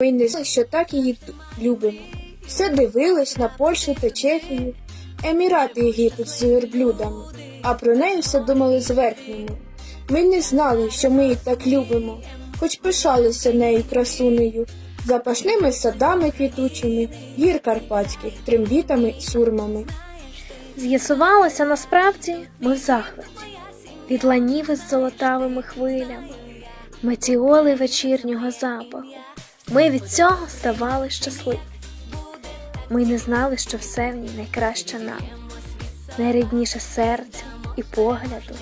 Ми не знали, що так її любимо. Все дивились на Польщу та Чехію, Емірати Єгипет з верблюдами, а про неї все думали зверхніми. Ми не знали, що ми її так любимо, хоч пишалися нею красунею, запашними садами квітучими, гір карпатських, трембітами і сурмами. З'ясувалося насправді ми в захваті від ланів із золотавими хвилями, метіоли вечірнього запаху. Ми від цього ставали щасливі. Ми не знали, що все в ній найкраще нам, найрідніше серцю і погляду,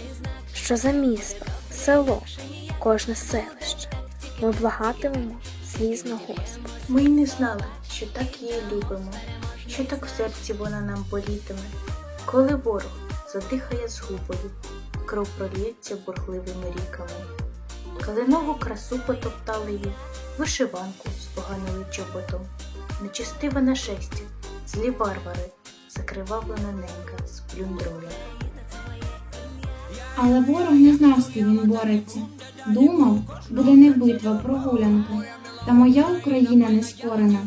що за місто, село, кожне селище. Ми благатимемо слізно Господа. Ми й не знали, що так її любимо, що так в серці вона нам болітиме, коли ворог задихає згубою, кров прольється бурхливими ріками. Калинову красу потоптали їй, вишиванку споганили чоботом, нечистиве нашестя, злі варвари, закривавлена ненька сплюндрує. Але ворог не знав, з ким він бореться. Думав, буде не битва, прогулянка. Та моя Україна не скорена.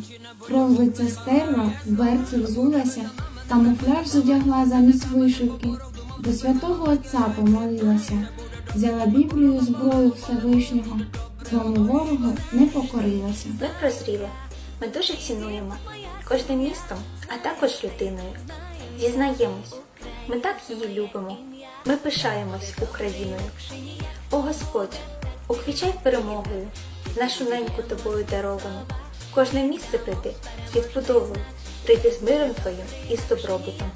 Кров лиця стерла, в берці взулася, камуфляж задягла замість вишивки. До святого Отця помолилася, взяла Біблію зброю Всевишнього, злому ворогу не покорилася. Ми прозріли. Ми дуже цінуємо кожним містом, а також людиною. Зізнаємось, ми так її любимо. Ми пишаємось Україною. О Господь, уквічай перемогою, нашу неньку тобою даровану. Кожне місце прийди з відбудовою, прийди з миром твоїм і з добробутом.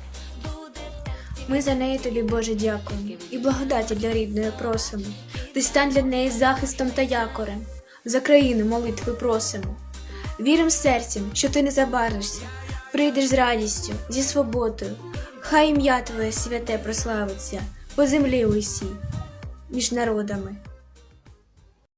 Ми за неї тобі, Боже, дякуємо і благодаті для рідної просимо. Ти стань для неї захистом та якорем. За країну молитви просимо. Вірим серцем, що ти не забаришся, прийдеш з радістю, зі свободою. Хай ім'я Твоє святе прославиться по землі усій, між народами.